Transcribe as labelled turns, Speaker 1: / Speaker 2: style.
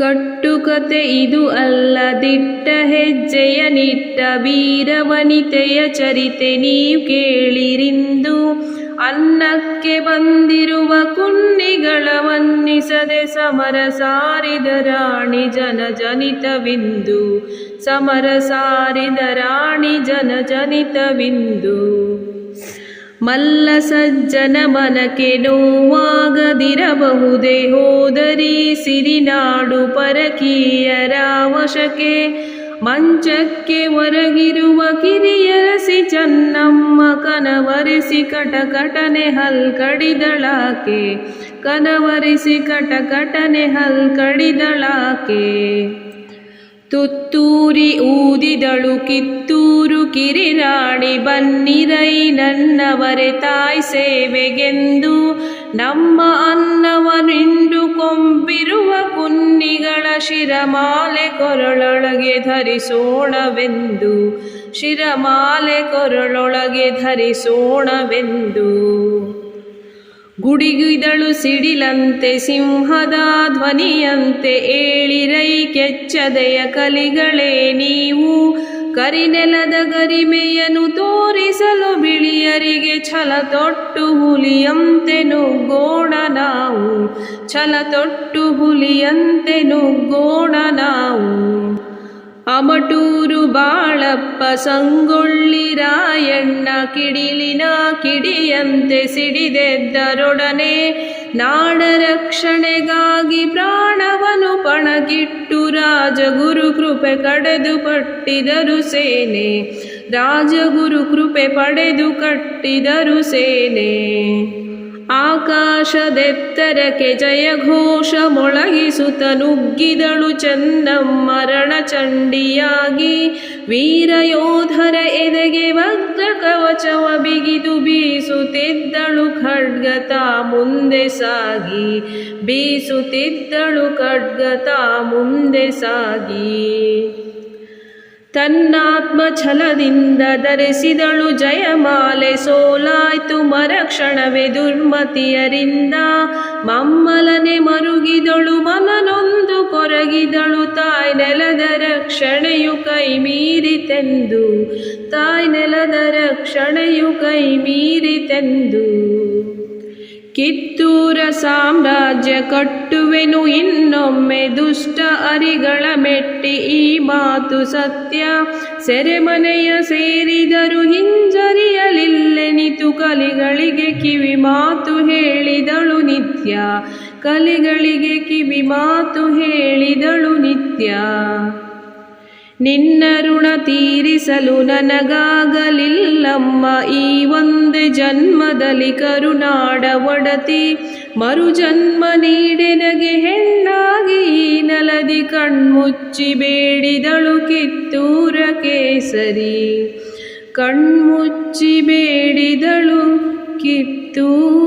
Speaker 1: ಕಟ್ಟುಕತೆ ಇದು ಅಲ್ಲ ದಿಟ್ಟ ಹೆಜ್ಜೆಯ ನಿಟ್ಟ ವೀರವನಿತೆಯ ಚರಿತೆ ನೀವು ಕೇಳಿರಿಂದು. ಅನ್ನಕ್ಕೆ ಬಂದಿರುವ ಕುನ್ನಿಗಳ ವನ್ನಿಸದೆ ಸಮರ ಸಾರಿದ ರಾಣಿ ಜನ ಜನಿತವಿಂದು ಸಮರ ಸಾರಿದ ರಾಣಿ ಜನ ಜನಿತವಿಂದು ಮಲ್ಲ ಸಜ್ಜನ ಮನಕ್ಕೆ ನೋವಾಗದಿರಬಹುದೇ ಹೋದರಿ ಸಿರಿನಾಡು ಪರಕೀಯರ ವಶಕ್ಕೆ ಮಂಚಕ್ಕೆ ಹೊರಗಿರುವ ಕಿರಿಯರಸಿ ಚನ್ನಮ್ಮ ಕನವರಿಸಿ ಕಟಕಟನೆ ಹಲ್ಕಡಿದಳಾಕೆ ಕನವರಿಸಿ ಕಟಕಟನೆ ಹಲ್ ಕಡಿದಳಾಕೆ. ತುತ್ತೂರಿ ಊದಿದಳು ಕಿತ್ತೂರು ಕಿರಿರಾಣಿ ಬನ್ನಿರೈ ನನ್ನವರೆ ತಾಯ್ ಸೇವೆಗೆಂದು ನಮ್ಮ ಅನ್ನವನಿಂಡು ಕೊಂಬಿರುವ ಕುನ್ನಿಗಳ ಶಿರಮಾಲೆ ಕೊರಳೊಳಗೆ ಧರಿಸೋಣವೆಂದು, ಶಿರಮಾಲೆ ಕೊರಳೊಳಗೆ ಧರಿಸೋಣವೆಂದು. ಗುಡಿಗಿದಳು ಸಿಡಿಲಂತೆ ಸಿಂಹದ ಧ್ವನಿಯಂತೆ ಏಳಿರೈ ಕೆಚ್ಚದೆಯ ಕಲಿಗಳೇ ನೀವು. ಕರಿನೆಲದ ಗರಿಮೆಯನ್ನು ತೋರಿಸಲು ಬಿಳಿಯರಿಗೆ ಛಲ ತೊಟ್ಟು ಹುಲಿಯಂತೆ ನುಗ್ಗೋಣ ನಾವು. ಛಲ ತೊಟ್ಟು ಹುಲಿಯಂತೆ ನುಗ್ಗೋಣ ನಾವು. ಅಮಟೂರು ಬಾಳಪ್ಪ ಸಂಗೊಳ್ಳಿ ರಾಯಣ್ಣ ಕಿಡಿಲಿನ ಕಿಡಿಯಂತೆ ಸಿಡಿದೆದ್ದರೊಡನೆ ನಾಡ ರಕ್ಷಣೆಗಾಗಿ ಪ್ರಾಣವನು ಪಣಗಿಟ್ಟು ರಾಜಗುರು ಕೃಪೆ ಕಡೆದು ಪಟ್ಟಿದರು ಸೇನೆ. ರಾಜಗುರು ಕೃಪೆ ಪಡೆದು ಕಟ್ಟಿದರು ಸೇನೆ. ಆಕಾಶದೆತ್ತರಕ್ಕೆ ಜಯಘೋಷ ಮೊಳಗಿಸುತ್ತ ನುಗ್ಗಿದಳು ಚನ್ನಮ್ಮರಣ ಚಂಡಿಯಾಗಿ ವೀರಯೋಧರ ಎದೆಗೆ ವಕ್ರ ಕವಚವ ಬಿಗಿದು ಬೀಸುತ್ತಿದ್ದಳು ಖಡ್ಗತ ಮುಂದೆ ಸಾಗಿ. ಬೀಸುತ್ತಿದ್ದಳು ಖಡ್ಗತ ಮುಂದೆ ಸಾಗಿ. ತನ್ನಾತ್ಮ ಛಲದಿಂದ ಧರಿಸಿದಳು ಜಯಮಾಲೆ. ಸೋಲಾಯ್ತು ಮರಕ್ಷಣವೇ ದುರ್ಮತಿಯರಿಂದ. ಮಮ್ಮಲನೆ ಮರುಗಿದಳು, ಮನನೊಂದು ಕೊರಗಿದಳು. ತಾಯ್ ನೆಲದ ರಕ್ಷಣೆಯು ಕೈ ಮೀರಿತೆಂದು. ತಾಯ್ ನೆಲದ ರಕ್ಷಣೆಯು ಕೈ ಮೀರಿತೆಂದು. ಕಿತ್ತೂರ ಸಾಮ್ರಾಜ್ಯ ಕಟ್ಟುವೆನು ಇನ್ನೊಮ್ಮೆ ದುಷ್ಟ ಅರಿಗಳ ಮೆಟ್ಟಿ ಈ ಮಾತು ಸತ್ಯ. ಸೆರೆಮನೆಯ ಸೇರಿದರು ಹಿಂಜರಿಯಲಿಲ್ಲೆನಿತು ಕಲಿಗಳಿಗೆ ಕಿವಿ ಮಾತು ಹೇಳಿದಳು ನಿತ್ಯ. ಕಲಿಗಳಿಗೆ ಕಿವಿ ಮಾತು ಹೇಳಿದಳು ನಿತ್ಯ. ನಿನ್ನ ಋಣ ತೀರಿಸಲು ನನಗಾಗಲಿಲ್ಲಮ್ಮ. ಈ ಒಂದೇ ಜನ್ಮದಲ್ಲಿ ಕರುನಾಡ ಒಡತಿ ಮರುಜನ್ಮ ನೀಡೆನಗೆ ಹೆಣ್ಣಾಗಿ ಈ ನಲದಿ ಕಣ್ಮುಚ್ಚಿ ಬೇಡಿದಳು ಕಿತ್ತೂರ ಕೇಸರಿ. ಕಣ್ಮುಚ್ಚಿ ಬೇಡಿದಳು ಕೇಸರಿ